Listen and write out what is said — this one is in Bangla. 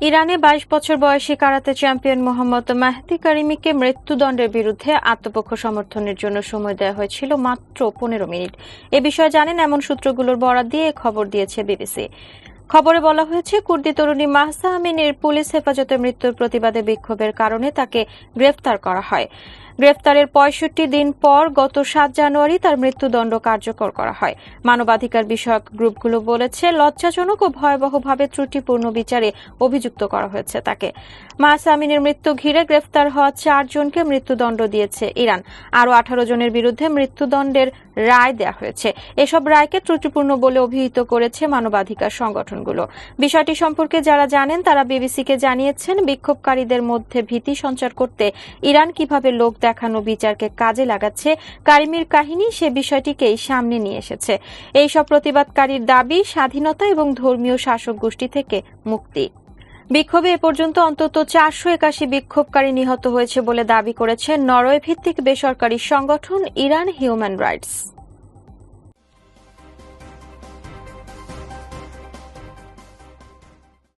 ইরানে বাইশ বছর বয়সী কারাতে চ্যাম্পিয়ন মোহাম্মদ মাহদি কারিমিকে মৃত্যুদণ্ডের বিরুদ্ধে আত্মপক্ষ সমর্থনের জন্য সময় দেওয়া হয়েছিল মাত্র পনেরো মিনিট। এ বিষয়ে জানেন এমন সূত্রগুলোর বরাদ দিয়ে খবর দিয়েছে বিবিসি। খবরে বলা হয়েছে, কুর্দি তরুণী মাহসা আমিনের পুলিশ হেফাজতে মৃত্যুর প্রতিবাদে বিক্ষোভের কারণে তাকে গ্রেফতার করা হয়। গ্রেফতারের পঁয়ষট্টি দিন পর গত সাত জানুয়ারি তার মৃত্যুদণ্ড কার্যকর করা হয়। মানবাধিকার বিষয়ক গ্রুপগুলো বলেছে, লজ্জাজনক ও ভয়াবহভাবে ত্রুটিপূর্ণ বিচারে অভিযুক্ত করা হয়েছে তাকে। মাহসা আমিনের মৃত্যু ঘিরে গ্রেফতার হওয়া চারজনকে মৃত্যুদণ্ড দিয়েছে ইরান। আরও আঠারো জনের বিরুদ্ধে মৃত্যুদণ্ডের রায় দেওয়া হয়েছে। এসব রায়কে ত্রুটিপূর্ণ বলে অভিহিত করেছে মানবাধিকার সংগঠনগুলো। বিষয়টি সম্পর্কে যারা জানেন, তারা বিবিসিকে জানিয়েছেন, বিক্ষোভকারীদের মধ্যে ভীতি সঞ্চার করতে ইরান কীভাবে লোক দেখানো বিচারকে কাজে লাগাচ্ছে, কারিমির কাহিনী সে বিষয়টিকেই সামনে নিয়ে এসেছে। এইসব প্রতিবাদকারীর দাবি স্বাধীনতা এবং ধর্মীয় শাসক গোষ্ঠী থেকে মুক্তি। বিক্ষোভে এ পর্যন্ত অন্তত চারশো একাশি বিক্ষোভকারী নিহত হয়েছে বলে দাবি করেছে নরওয়ে ভিত্তিক বেসরকারি সংগঠন ইরান হিউম্যান রাইটস।